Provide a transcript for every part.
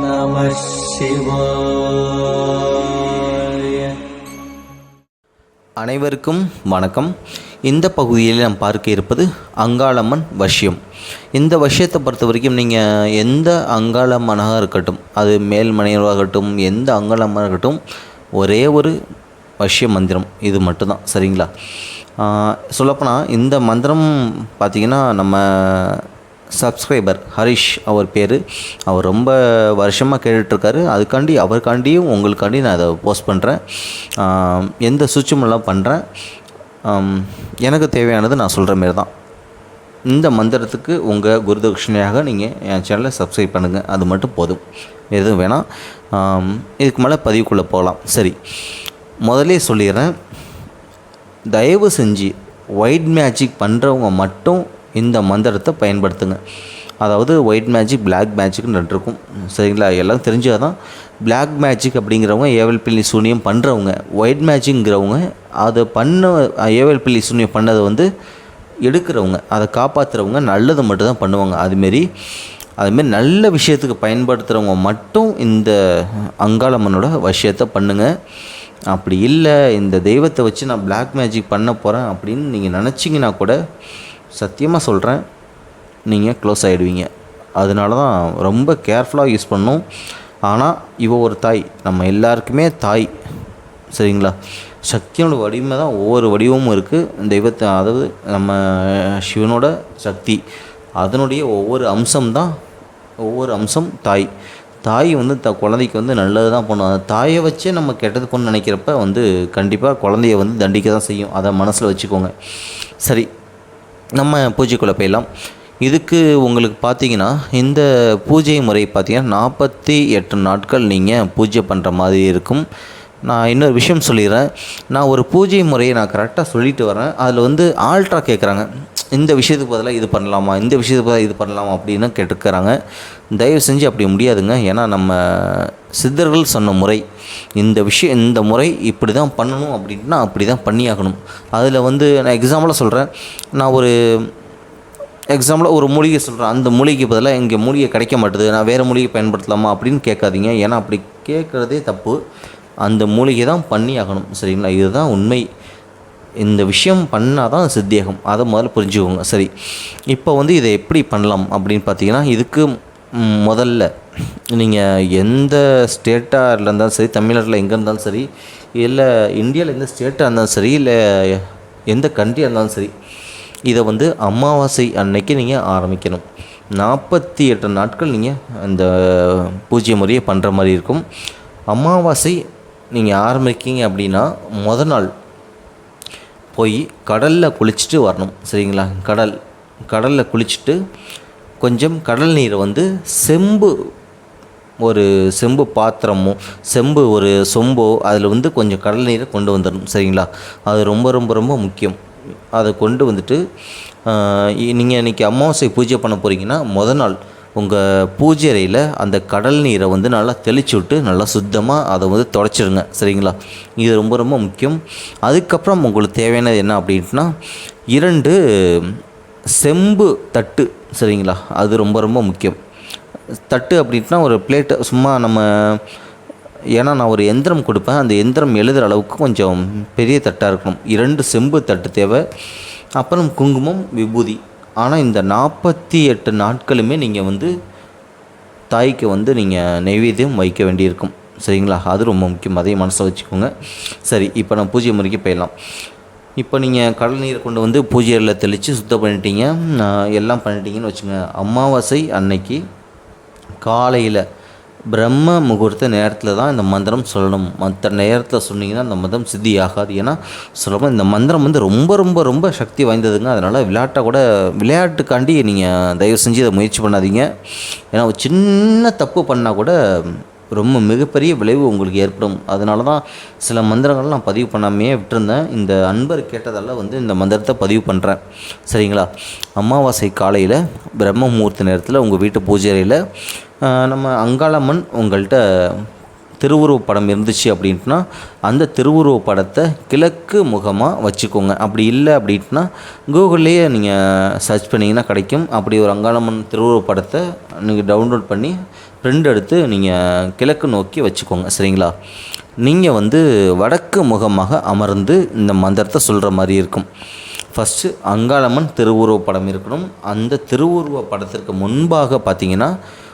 நம அனைவருக்கும் வணக்கம். இந்த பகுதியில் நாம் பார்க்க இருப்பது அங்காளம்மன் வஷ்யம் இந்த வஷ்யத்தை பொறுத்த வரைக்கும் நீங்கள் எந்த அங்காளம்மனாக இருக்கட்டும் அது மேல்மனையாகட்டும் எந்த அங்காளம்மனாக இருக்கட்டும் ஒரே ஒரு வஷ்ய மந்திரம் இது மட்டும்தான். சரிங்களா? சொல்லப்போனால் இந்த மந்திரம் பார்த்திங்கன்னா நம்ம சப்ஸ்கிரைபர் ஹரிஷ் அவர் பேர். அவர் ரொம்ப வருஷமாக கேட்டுட்ருக்காரு. அதுக்காண்டி அவருக்காண்டியும் உங்களுக்காண்டி நான் அதை போஸ்ட் பண்ணுறேன் எந்த சுவிட்சுமெல்லாம் பண்ணுறேன் எனக்கு தேவையானது நான் சொல்கிற மாரி தான் இந்த மந்திரத்துக்கு உங்கள் குருதட்சிணையாக நீங்கள் என் சேனலை சப்ஸ்கிரைப் பண்ணுங்கள் அது மட்டும் போதும். எதுவும் வேணாம். இதுக்கு மேலே பதிவுக்குள்ளே போகலாம். சரி. முதல்லே சொல்லிடுறேன். தயவு செஞ்சு ஒயிட் மேஜிக் பண்ணுறவங்க மட்டும் இந்த மந்திரத்தை பயன்படுத்துங்க. அதாவது ஒயிட் மேஜிக் பிளாக் மேஜிக்னு ரெண்டு இருக்கும். சரிங்களா? எல்லாம் தெரிஞ்சால் தான் பிளாக் மேஜிக் அப்படிங்கிறவங்க ஏவல் பிள்ளி சூனியம் பண்ணுறவங்க ஒயிட் மேஜிக்ங்கிறவங்க அதை பண்ண ஏவல் பிள்ளி சூனியம் பண்ணதை வந்து எடுக்கிறவங்க அதை காப்பாற்றுறவங்க நல்லதை மட்டும் தான் பண்ணுவாங்க. அதுமாரி அதுமாரி நல்ல விஷயத்துக்கு பயன்படுத்துகிறவங்க மட்டும் இந்த அங்காளம்மனோட விஷயத்தை பண்ணுங்கள் அப்படி இல்லை இந்த தெய்வத்தை வச்சு நான் பிளாக் மேஜிக் பண்ண போகிறேன் அப்படின்னு நீங்கள் நினச்சிங்கன்னா கூட சத்தியமாக சொல்கிறேன் நீங்கள் க்ளோஸ் ஆகிடுவீங்க அதனால தான் ரொம்ப கேர்ஃபுல்லாக யூஸ் பண்ணும். ஆனால் இவ ஒரு தாய். நம்ம எல்லாருக்குமே தாய். சரிங்களா? சக்தியோட வடிவமே தான் ஒவ்வொரு வடிவமும் இருக்குது தெய்வத்தை அதாவது நம்ம சிவனோட சக்தி. அதனுடைய ஒவ்வொரு அம்சம் தான் ஒவ்வொரு அம்சம் தாய். தாய் வந்து த குழந்தைக்கு வந்து நல்லது தான் பண்ணும். அந்த தாயை வச்சே நம்ம கெட்டது பண்ணு நினைக்கிறப்ப வந்து கண்டிப்பாக குழந்தைய வந்து தண்டிக்க தான் செய்யும். அதை மனசில் வச்சுக்கோங்க. சரி நம்ம பூஜைக்குள்ளே போயிடலாம். இதுக்கு உங்களுக்கு பார்த்தீங்கன்னா இந்த பூஜை முறை பார்த்தீங்கன்னா நாற்பத்தி எட்டு நாட்கள் நீங்கள் பூஜை பண்ணுற மாதிரி இருக்கும். நான் இன்னொரு விஷயம் சொல்லிடுறேன். நான் ஒரு பூஜை முறையை நான் கரெக்டாக சொல்லிட்டு வரேன். அதில் வந்து ஆல்ட்ரா கேட்குறாங்க இந்த விஷயத்துக்கு பதிலாக இது பண்ணலாமா இந்த விஷயத்துக்கு பதிலாக இது பண்ணலாமா அப்படின்னு கேட்டுக்கிறாங்க தயவு செஞ்சு அப்படி முடியாதுங்க. ஏன்னா நம்ம சித்தர்கள் சொன்ன முறை இந்த விஷயம் இந்த முறை இப்படி தான் பண்ணணும் அப்படின்னா அப்படி தான் பண்ணியாகணும். அதில் வந்து நான் எக்ஸாம்பிளாக சொல்கிறேன் நான் ஒரு எக்ஸாம்பிளாக ஒரு மூலிகை சொல்கிறேன் அந்த மூலிகைக்கு பதிலாக இங்கே மூலிகை கிடைக்க மாட்டுது. நான் வேறு மூலிகை பயன்படுத்தலாமா அப்படின்னு கேட்காதீங்க. ஏன்னா அப்படி கேட்குறதே தப்பு. அந்த மூலிகை தான் பண்ணி ஆகணும் சரிங்களா? இதுதான் உண்மை. இந்த விஷயம் பண்ணால் தான் சித்தியாகும் அதை முதல்ல புரிஞ்சுக்கோங்க. சரி. இப்போ வந்து இதை எப்படி பண்ணலாம் அப்படின்னு பார்த்தீங்கன்னா இதுக்கு முதல்ல நீங்கள் எந்த ஸ்டேட்டாக இருந்தாலும் சரி தமிழ்நாட்டில் எங்கே இருந்தாலும் சரி இல்லை இந்தியாவில் எந்த ஸ்டேட்டாக இருந்தாலும் சரி இல்லை எந்த கண்ட்ரியாக இருந்தாலும் சரி இதை வந்து அமாவாசை அன்னைக்கு நீங்கள் ஆரம்பிக்கணும். நாற்பத்தி எட்டு நாட்கள் நீங்கள் அந்த பூஜ்ய முறையை பண்ணுற மாதிரி இருக்கும். அமாவாசை நீங்கள் ஆரம்பிக்கீங்க அப்படின்னா முத நாள் போய் கடலில் குளிச்சுட்டு வரணும் சரிங்களா? கடல் கடலில் குளிச்சுட்டு கொஞ்சம் கடல் நீரை வந்து செம்பு ஒரு செம்பு பாத்திரமோ செம்பு ஒரு சொம்போ அதில் வந்து கொஞ்சம் கடல் நீரை கொண்டு வந்துடணும் சரிங்களா? அது ரொம்ப ரொம்ப ரொம்ப முக்கியம். அதை கொண்டு வந்துட்டு நீங்கள் இன்றைக்கி அமாவாசை பூஜை பண்ண போகிறீங்கன்னா முத நாள் உங்கள் பூஜை அறையில் அந்த கடல் நீரை வந்து நல்லா தெளிச்சு விட்டு நல்லா சுத்தமாக அதை வந்து தொடச்சிடுங்க சரிங்களா? இது ரொம்ப ரொம்ப முக்கியம். அதுக்கப்புறம் உங்களுக்கு தேவையானது என்ன அப்படின்ட்டுனா இரண்டு செம்பு தட்டு. சரிங்களா? அது ரொம்ப ரொம்ப முக்கியம். தட்டு அப்படின்ட்டுனா ஒரு பிளேட்டு சும்மா நம்ம ஏன்னா நான் ஒரு எந்திரம் கொடுப்பேன். அந்த எந்திரம் எழுதுகிற அளவுக்கு கொஞ்சம் பெரிய தட்டாக இருக்கணும். இரண்டு செம்பு தட்டு தேவை. அப்புறம் குங்குமம் விபூதி. ஆனால் இந்த நாற்பத்தி எட்டு நாட்களுமே நீங்கள் வந்து தாய்க்கு வந்து நீங்கள் நைவேத்தியம் வைக்க வேண்டியிருக்கும். சரிங்களா? அது ரொம்ப முக்கியம். அதையும் மனசில் வச்சுக்கோங்க. சரி இப்போ நான் பூஜை முறைக்கு போயிடலாம். இப்போ நீங்கள் கடல் நீரை கொண்டு வந்து பூஜையில் தெளித்து சுத்தம் பண்ணிட்டீங்க. எல்லாம் பண்ணிட்டீங்கன்னு வச்சுங்க அமாவாசை அன்னைக்கு காலையில் பிரம்ம முகூர்த்த நேரத்தில் தான் இந்த மந்திரம் சொல்லணும். மற்ற நேரத்தில் சொன்னீங்கன்னா இந்த மந்திரம் சித்தி ஆகாது ஏன்னா சொல்லப்போனால் இந்த மந்திரம் வந்து ரொம்ப ரொம்ப ரொம்ப சக்தி வாய்ந்ததுங்க. அதனால் விளையாட்டை கூட விளையாட்டுக்காண்டி நீங்கள் தயவு செஞ்சு இதை முயற்சி பண்ணாதீங்க. ஏன்னா ஒரு சின்ன தப்பு பண்ணால் கூட ரொம்ப மிகப்பெரிய விளைவு உங்களுக்கு ஏற்படும். அதனால தான் சில மந்திரங்கள் நான் பதிவு பண்ணாமையே விட்டுருந்தேன். இந்த அன்பர் கேட்டதால் வந்து இந்த மந்திரத்தை பதிவு பண்ணுறேன் சரிங்களா? அமாவாசை காலையில் பிரம்ம முகூர்த்த நேரத்தில் உங்கள் வீட்டு பூஜை அறையில் நம்ம அங்காளம்மன் உங்கள்கிட்ட திருவுருவ படம் இருந்துச்சு அப்படின்ட்டுனா அந்த திருவுருவ படத்தை கிழக்கு முகமாக வச்சுக்கோங்க. அப்படி இல்லை அப்படின்ட்டுனா கூகுள்லேயே நீங்கள் சர்ச் பண்ணிங்கன்னா கிடைக்கும். அப்படி ஒரு அங்காளம்மன் திருவுருவ படத்தை நீங்கள் டவுன்லோட் பண்ணி பிரிண்ட் எடுத்து நீங்கள் கிழக்கு நோக்கி வச்சுக்கோங்க. சரிங்களா? நீங்கள் வந்து வடக்கு முகமாக அமர்ந்து இந்த மந்திரத்தை சொல்கிற மாதிரி இருக்கும். ஃபஸ்ட்டு அங்காளம்மன் திருவுருவப் படம் இருக்கணும். அந்த திருவுருவ படத்திற்கு முன்பாக பார்த்தீங்கன்னா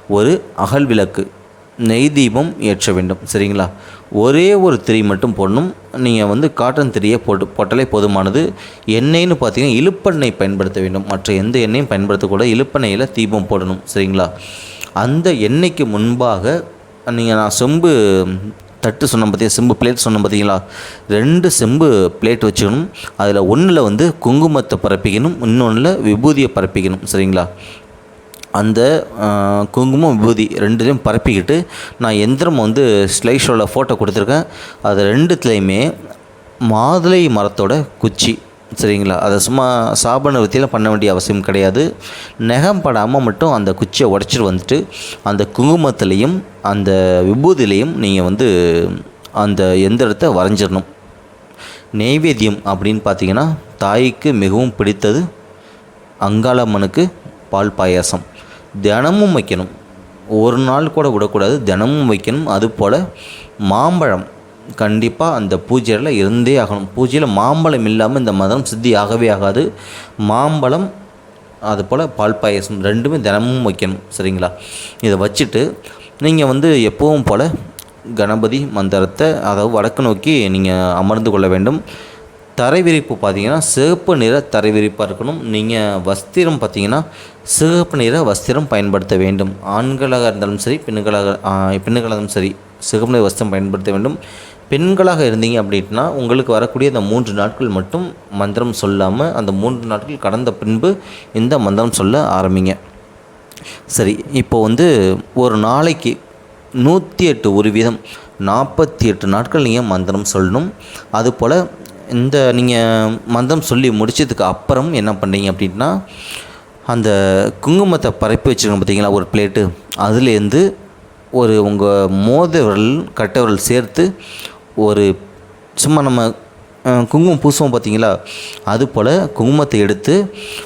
ஒரு அகல் விளக்கு. நெய் தீபம் ஏற்ற வேண்டும். சரிங்களா? ஒரே ஒரு திரி மட்டும் போடணும். நீங்கள் வந்து காட்டன் திரியை போட்டு போட்டாலே போதுமானது. எண்ணெய்னு பார்த்தீங்கன்னா இழுப்பெண்ணெய் பயன்படுத்த வேண்டும். மற்ற எந்த எண்ணெயும் பயன்படுத்தக்கூடாது. இழுப்பெண்ணெயில் தீபம் போடணும். சரிங்களா? அந்த எண்ணெய்க்கு முன்பாக நீங்கள் நான் செம்பு தட்டு சொன்ன பார்த்தியா செம்பு பிளேட் சொன்னேன் பார்த்தீங்களா ரெண்டு செம்பு பிளேட் வச்சுக்கணும். அதில் ஒன்றில் வந்து குங்குமத்தை பரப்பிக்கணும். இன்னொன்றில் விபூதியை பரப்பிக்கணும். சரிங்களா? அந்த குங்குமம் விபூதி ரெண்டுலையும் பரப்பிக்கிட்டு நான் எந்திரம் வந்து ஸ்லைட் ஷோவில் ஃபோட்டோ கொடுத்துருக்கேன். அது ரெண்டுத்துலேயுமே மாதுளை மரத்தோட குச்சி சரிங்களா? அதை சும்மா சாபன வித்தியில் பண்ண வேண்டிய அவசியம் கிடையாது. நகம் படாமல் மட்டும் அந்த குச்சியை உடச்சிட்டு வந்துட்டு அந்த குங்குமத்துலேயும் அந்த விபூதிலையும் நீங்கள் வந்து அந்த எந்திரத்தை வரைஞ்சிடணும் நெய்வேத்தியம் அப்படின்னு பார்த்தீங்கன்னா தாய்க்கு மிகவும் பிடித்தது அங்காளம்மனுக்கு பால் பாயாசம். தினமும் வைக்கணும். ஒரு நாள் கூட விடக்கூடாது தினமும் வைக்கணும். அதுபோல் மாம்பழம் கண்டிப்பாக அந்த பூஜையில் இருந்தே ஆகணும். பூஜையில் மாம்பழம் இல்லாமல் இந்த மதம் சித்தி ஆகவே ஆகாது. மாம்பழம் அதுபோல் பால் பாயசம் ரெண்டுமே தினமும் வைக்கணும் சரிங்களா? இதை வச்சுட்டு நீங்கள் வந்து எப்பவும் போல் கணபதி மந்திரத்தை அதாவது வடக்கு நோக்கி நீங்கள் அமர்ந்து கொள்ள வேண்டும். தரை விரிப்பு பார்த்தீங்கன்னா சிவப்பு நிற தரை விரிப்பாக இருக்கணும். நீங்கள் வஸ்திரம் பார்த்தீங்கன்னா சிவப்பு நிற வஸ்திரம் பயன்படுத்த வேண்டும். ஆண்களாக இருந்தாலும் சரி பெண்களாக ஆ, சரி சிவப்பு நிற வஸ்திரம் பயன்படுத்த வேண்டும். பெண்களாக இருந்தீங்க அப்படின்னா உங்களுக்கு வரக்கூடிய அந்த மூன்று நாட்கள் மட்டும் மந்திரம் சொல்லாமல் அந்த மூன்று நாட்கள் கடந்த பின்பு இந்த மந்திரம் சொல்ல ஆரம்பிங்க. சரி இப்போ வந்து ஒரு நாளைக்கு நூற்றி எட்டு ஒரு வீதம் நாற்பத்தி எட்டு நாட்கள் நீங்கள் மந்திரம் சொல்லணும். அதுபோல் இந்த நீங்கள் மந்திரம் சொல்லி முடித்ததுக்கு அப்புறம் என்ன பண்ணுறீங்க அப்படின்னா அந்த குங்குமத்தை பரப்பி வச்சுருக்கோம் பார்த்தீங்களா? ஒரு பிளேட்டு அதுலேருந்து ஒரு உங்கள் மோத விரல் கட்டை விரல் சேர்த்து ஒரு சும்மா நம்ம குங்குமம் பூசுவோம் பார்த்தீங்களா? அது போல் குங்குமத்தை எடுத்து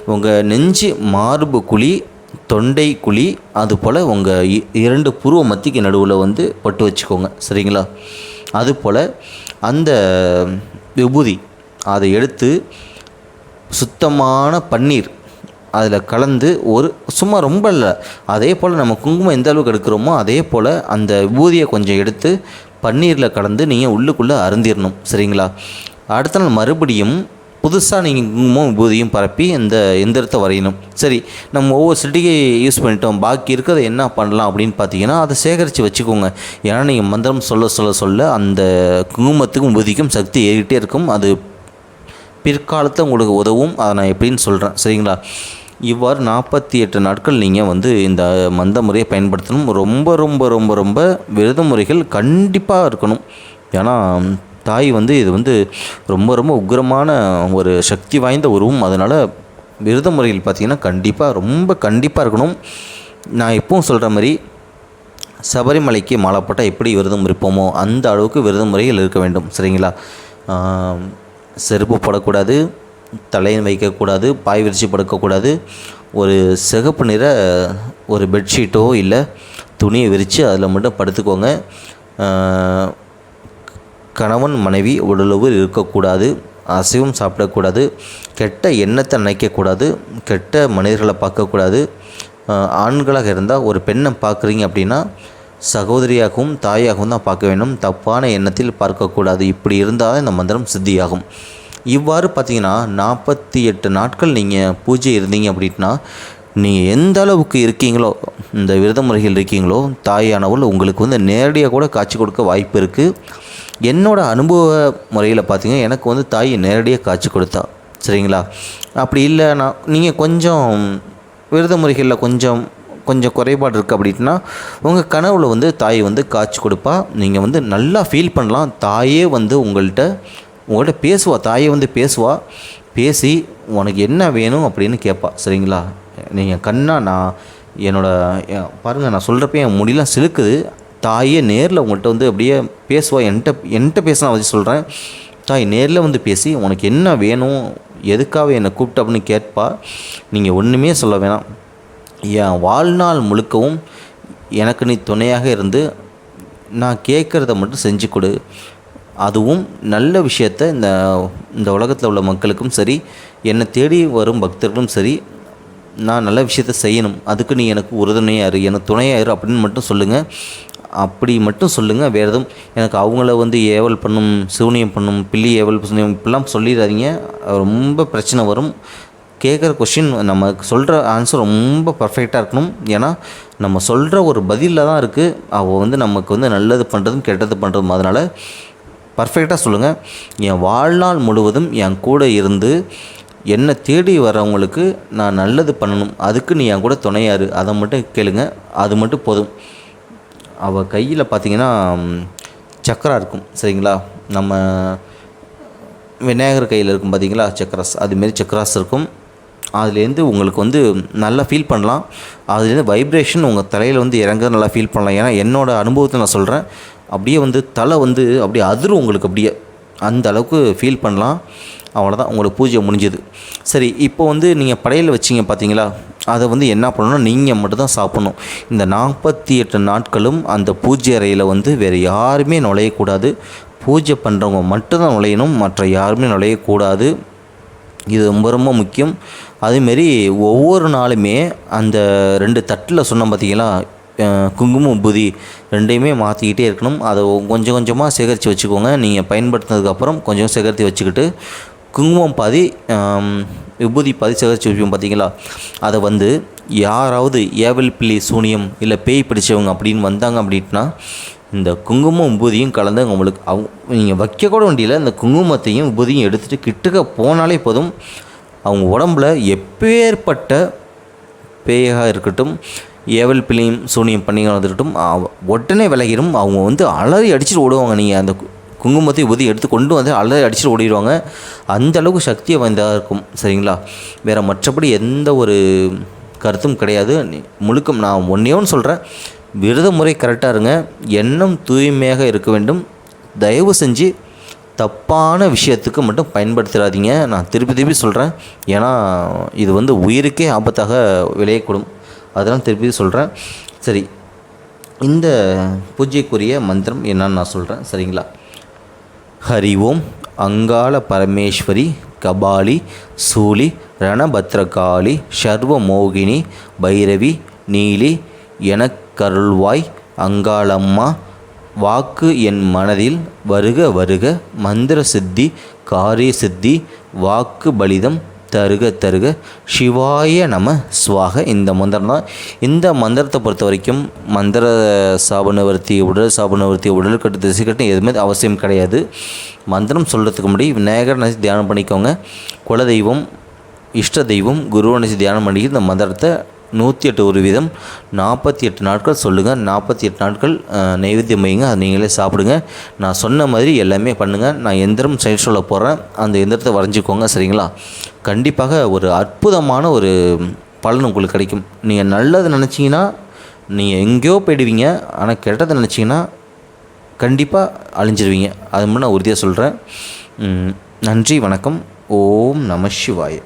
உங்கள் நெஞ்சு மார்பு குழி தொண்டை குழி அது போல் உங்கள் இ- இரண்டு புருவ மத்திக்கு நடுவில் வந்து பட்டு வச்சுக்கோங்க. சரிங்களா? அது போல் அந்த விபூதி அதை எடுத்து சுத்தமான பன்னீர் அதில் கலந்து ஒரு சும்மா ரொம்ப இல்லை. அதே போல் நம்ம குங்குமம் எந்த அளவுக்கு எடுக்கிறோமோ அதே போல் அந்த விபூதியை கொஞ்சம் எடுத்து பன்னீரில் கலந்து நீங்கள் உள்ளுக்குள்ளே அருந்திடணும் சரிங்களா? அடுத்த நாள் மறுபடியும் புதுசாக நீங்கள் குங்குமம் விபூதியும் பரப்பி இந்த எந்திரத்தை வரையணும். சரி நம்ம ஒவ்வொரு சிட்டிகை யூஸ் பண்ணிட்டோம். பாக்கி இருக்கிறத என்ன பண்ணலாம் அப்படின்னு பார்த்தீங்கன்னா அதை சேகரித்து வச்சுக்கோங்க. ஏன்னா நீங்கள் மந்திரம் சொல்ல சொல்ல சொல்ல அந்த குங்குமத்துக்கும் விபூதிக்கும் சக்தி ஏறிக்கிட்டே இருக்கும். அது பிற்காலத்தில் உங்களுக்கு உதவும். அதை நான் எப்படின்னு சொல்கிறேன் சரிங்களா? இவ்வாறு நாற்பத்தி எட்டு நாட்கள் நீங்கள் வந்து இந்த மந்த முறையை பயன்படுத்தணும். ரொம்ப ரொம்ப ரொம்ப ரொம்ப விரத முறைகள் கண்டிப்பாக இருக்கணும். ஏன்னா தாய் வந்து இது வந்து ரொம்ப ரொம்ப உக்கிரமான ஒரு சக்தி வாய்ந்த உருவம். அதனால் விரத முறைகள் பார்த்திங்கன்னா கண்டிப்பாக ரொம்ப கண்டிப்பாக இருக்கணும். நான் எப்பவும் சொல்கிற மாதிரி சபரிமலைக்கு மாலை போட்டால் எப்படி விரதம் இருப்போமோ அந்த அளவுக்கு விரத முறைகள் இருக்க வேண்டும். சரிங்களா? செருப்பு போடக்கூடாது. தலையில் வைக்கக்கூடாது பாய் விரிச்சு படுக்கக்கூடாது. ஒரு சிகப்பு நிற ஒரு பெட்ஷீட்டோ இல்லை துணியை விரித்து அதில் மட்டும் படுத்துக்கோங்க. கணவன் மனைவி உடலுறவு இருக்கக்கூடாது அசைவும் சாப்பிடக்கூடாது கெட்ட எண்ணத்தை நினைக்கக்கூடாது கெட்ட மனிதர்களை பார்க்கக்கூடாது. ஆண்களாக இருந்தால் ஒரு பெண்ணை பார்க்குறீங்க அப்படின்னா சகோதரியாகவும் தாயாகவும் தான் பார்க்க வேண்டும். தப்பான எண்ணத்தில் பார்க்கக்கூடாது. இப்படி இருந்தால் இந்த மந்திரம் சித்தியாகும். இவ்வாறு பார்த்தீங்கன்னா நாற்பத்தி எட்டு நாட்கள் நீங்கள் பூஜை இருந்தீங்க அப்படின்னா நீங்கள் எந்த அளவுக்கு இருக்கீங்களோ இந்த விரத முறைகள் இருக்கீங்களோ தாயானவள் உங்களுக்கு வந்து நேரடியாக கூட காட்சி கொடுக்க வாய்ப்பு இருக்குது என்னோட அனுபவ முறையில் பார்த்தீங்கன்னா எனக்கு வந்து தாய் நேரடியாக காட்சி கொடுத்தா. சரிங்களா? அப்படி இல்லை நான் நீங்கள் கொஞ்சம் விரத முறைகளில் கொஞ்சம் கொஞ்சம் குறைபாடு இருக்குது அப்படின்னா உங்கள் கனவுல வந்து தாய் வந்து காட்சி கொடுப்பா. நீங்கள் வந்து நல்லா ஃபீல் பண்ணலாம். தாயே வந்து உங்கள்கிட்ட உங்கள்கிட்ட பேசுவா தாயை வந்து பேசுவா பேசி உனக்கு என்ன வேணும் அப்படின்னு கேட்பா சரிங்களா? நீங்கள் கண்ணா நான் என்னோட பாருங்கள் நான் சொல்கிறப்ப என் முடியெல்லாம் சிலுக்குது. தாயே நேரில் உங்கள்கிட்ட வந்து அப்படியே பேசுவா. என்கிட்ட என்கிட்ட பேசினா வச்சு சொல்கிறேன் தாய் நேரில் வந்து பேசி உனக்கு என்ன வேணும் எதுக்காக என்னை கூப்பிட்ட அப்படின்னு கேட்பா. நீங்கள் ஒன்றுமே சொல்ல வேணாம். என் வாழ்நாள் முழுக்கவும் எனக்கு நீ துணையாக இருந்து நான் கேட்குறத மட்டும் செஞ்சு கொடு. அதுவும் நல்ல விஷயத்த இந்த இந்த உலகத்தில் உள்ள மக்களுக்கும் சரி என்னை தேடி வரும் பக்தர்களும் சரி நான் நல்ல விஷயத்த செய்யணும். அதுக்கு நீ எனக்கு உறுதுணையாரு எனக்கு துணையாயிரு அப்படின்னு மட்டும் சொல்லுங்கள் அப்படி மட்டும் சொல்லுங்கள் வேறு எதுவும் எனக்கு அவங்கள வந்து ஏவல் பண்ணும் சிவனியம் பண்ணும் பில்லி ஏவல் புண்ணியம் இப்படிலாம் சொல்லிடாதீங்க. ரொம்ப பிரச்சனை வரும். கேட்குற கொஷின் நம்ம சொல்கிற ஆன்சர் ரொம்ப பர்ஃபெக்டாக இருக்கணும். ஏன்னா நம்ம சொல்கிற ஒரு பதிலில் தான் இருக்குது அவள் வந்து நமக்கு வந்து நல்லது பண்ணுறதும் கெட்டது பண்ணுறதும் அதனால் பர்ஃபெக்டாக சொல்லுங்கள் என் வாழ்நாள் முழுவதும் என் கூட இருந்து என்னை தேடி வரவங்களுக்கு நான் நல்லது பண்ணணும். அதுக்கு நீ என் கூட துணையாரு. அதை மட்டும் கேளுங்க. அது மட்டும் போதும். அவள் கையில் பார்த்தீங்கன்னா சக்கரா இருக்கும். சரிங்களா? நம்ம விநாயகர் கையில் இருக்கும் பார்த்தீங்களா சக்கராஸ் அதுமாரி சக்கராஸ் இருக்கும். அதுலேருந்து உங்களுக்கு வந்து நல்லா ஃபீல் பண்ணலாம். அதுலேருந்து வைப்ரேஷன் உங்கள் தலையில் வந்து இறங்க நல்லா ஃபீல் பண்ணலாம். ஏன்னா என்னோடய அனுபவத்தை நான் சொல்கிறேன் அப்படியே வந்து தலை வந்து அப்படியே அதிரும் உங்களுக்கு அப்படியே. அந்த அளவுக்கு ஃபீல் பண்ணலாம். அவ்வளோதான் உங்களுக்கு பூஜை முடிஞ்சது. சரி இப்போ வந்து நீங்கள் படையில் வச்சிங்க பார்த்தீங்களா அதை வந்து என்ன பண்ணணும்னா நீங்கள் மட்டும்தான் சாப்பிட்ணும். இந்த நாற்பத்தி எட்டு நாட்களும் அந்த பூஜை அறையில் வந்து வேறு யாருமே நுழையக்கூடாது. பூஜை பண்ணுறவங்க மட்டும்தான் நுழையணும் மற்ற யாருமே நுழையக்கூடாது. இது ரொம்ப ரொம்ப முக்கியம். அதேமாரி ஒவ்வொரு நாளுமே அந்த ரெண்டு தட்டில் சொன்னோம் பார்த்தீங்களா குங்குமம் புதி ரெண்டையுமே மாற்றிக்கிட்டே இருக்கணும். அதை கொஞ்சம் கொஞ்சமாக சேகரித்து வச்சுக்கோங்க. நீங்கள் பயன்படுத்தினதுக்கப்புறம் கொஞ்சம் சேகரித்து வச்சுக்கிட்டு குங்குமம் பாதி விபூதி பாதி சேகரித்து வைப்போம் பார்த்தீங்களா அதை வந்து யாராவது ஏவல் பிள்ளை சூனியம் இல்லை பேய் பிடிச்சவங்க அப்படின்னு வந்தாங்க அப்படின்னா இந்த குங்குமம் விபூதியும் கலந்து உங்களுக்கு அவங்க நீங்கள் வைக்கக்கூட கூட இந்த குங்குமத்தையும் விபூதியும் எடுத்துகிட்டு கிட்டக்க போனாலே போதும். அவங்க உடம்புல எப்பேற்பட்ட பேயாக இருக்கட்டும் ஏவல் பிள்ளையும் சூனியம் பண்ணிங்க வந்துட்டும் உடனே விலகிடும். அவங்க வந்து அலறி அடிச்சுட்டு ஓடுவாங்க. நீங்கள் அந்த குங்குமத்தை உதவி எடுத்து கொண்டு வந்து அலறி அடிச்சுட்டு ஓடிடுவாங்க. அந்த அளவுக்கு சக்தியை வாய்ந்ததாக இருக்கும். சரிங்களா? வேறு மற்றபடி எந்த ஒரு கருத்தும் கிடையாது. முழுக்கம் நான் ஒன்றே ஒன்று சொல்கிறேன் விரத முறை கரெக்டாக இருங்க. எண்ணம் தூய்மையாக இருக்க வேண்டும். தயவு செஞ்சு தப்பான விஷயத்துக்கு மட்டும் பயன்படுத்திடாதீங்க நான் திருப்பி திருப்பி சொல்கிறேன் ஏன்னா இது வந்து உயிருக்கே ஆபத்தாக விளையக்கூடும். அதெல்லாம் திருப்பி சொல்கிறேன் சரி இந்த பூஜைக்குரிய மந்திரம் என்னன்னு நான் சொல்கிறேன் சரிங்களா? ஹரி ஓம் அங்காள பரமேஸ்வரி கபாலி சூலி ரணபத்ரகாளி சர்வ மோகினி பைரவி நீலி எனக்கருள்வாய் அங்காளம்மா வாக்கு என் மனதில் வருக வருக மந்திர சித்தி காரிய சித்தி வாக்கு பலிதம் தருக தருக. சிவாய நம சுவாக. இந்த மந்திரம் தான். இந்த மந்திரத்தை பொறுத்த வரைக்கும் மந்திர சாபனவர்த்தி உடல் சாபனவர்த்தி உடல் கட்டு திசை கட்டு எதுவுமே அவசியம் கிடையாது. மந்திரம் சொல்கிறதுக்கு முன்னாடி விநாயகர் நினச்சி தியானம் பண்ணிக்கோங்க. குலதெய்வம் இஷ்ட தெய்வம் குருவை நினச்சி தியானம் பண்ணி இந்த மந்திரத்தை நூற்றி எட்டு ஒரு வீதம் நாற்பத்தி எட்டு நாட்கள் சொல்லுங்கள் நாற்பத்தி எட்டு நாட்கள் நைவேத்தியம் வைங்க அதை நீங்களே சாப்பிடுங்க. நான் சொன்ன மாதிரி எல்லாமே பண்ணுங்கள் நான் எந்திரம் சைட் சொல்ல போகிறேன் அந்த எந்திரத்தை வரைஞ்சிக்கோங்க சரிங்களா? கண்டிப்பாக ஒரு அற்புதமான ஒரு பலன் உங்களுக்கு கிடைக்கும். நீங்கள் நல்லது நினச்சிங்கன்னா நீங்கள் எங்கேயோ போயிடுவீங்க. ஆனால் கெட்டதை நினச்சிங்கன்னா கண்டிப்பாக அழிஞ்சிருவீங்க. அது மட்டும் நான் உறுதியாக சொல்கிறேன் நன்றி வணக்கம். ஓம் நம சிவாய.